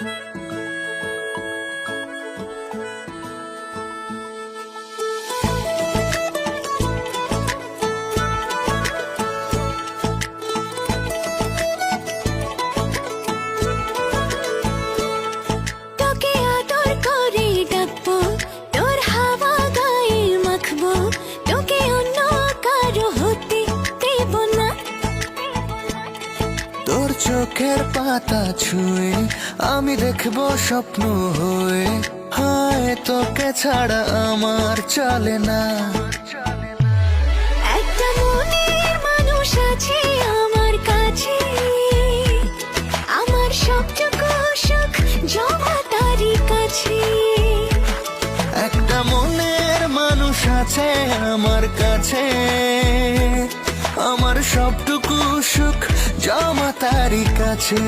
you পাতা ছুঁয়ে আমি দেখব স্বপ্ন হয়ে। হায় তোকে ছাড়া আমার চলে না। একটা মনের মানুষ আছে আমার কাছে। আমার সবটুকু সুখ জমা তারই কাছে। একটা মনের মানুষ আছে আমার কাছে। আমার সবটুকু সুখ জমা তারই কাছে।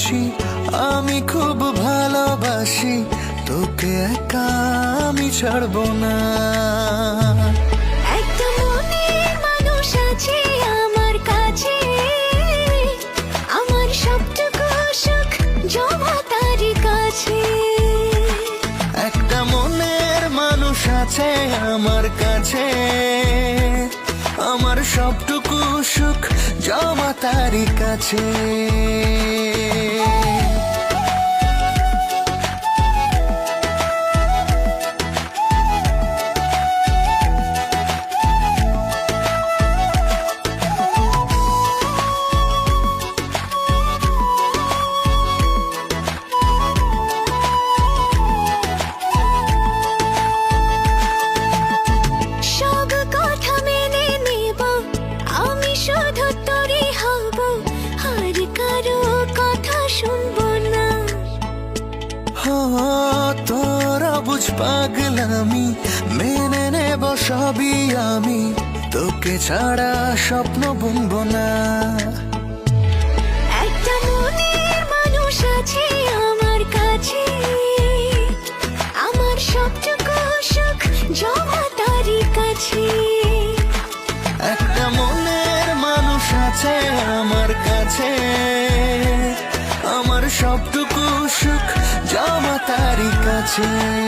হাসি আমি খুব ভালোবাসি তোকে একা আমি ছাড়বো না। একটা মনের মানুষ আছে আমার কাছে আমার সবটুকু সুখ জমা তারই কাছে। পাগলামি মেনে নেব সবই আমি। তোকে ছাড়া স্বপ্ন বুনবো না। একটা মনের মানুষ আছে আমার কাছে। আমার সবটুকু সুখ জমা তারই কাছে। একটা মনের মানুষ আছে আমার কাছে। আমার সবটুকু সুখ জমা তারই কাছে।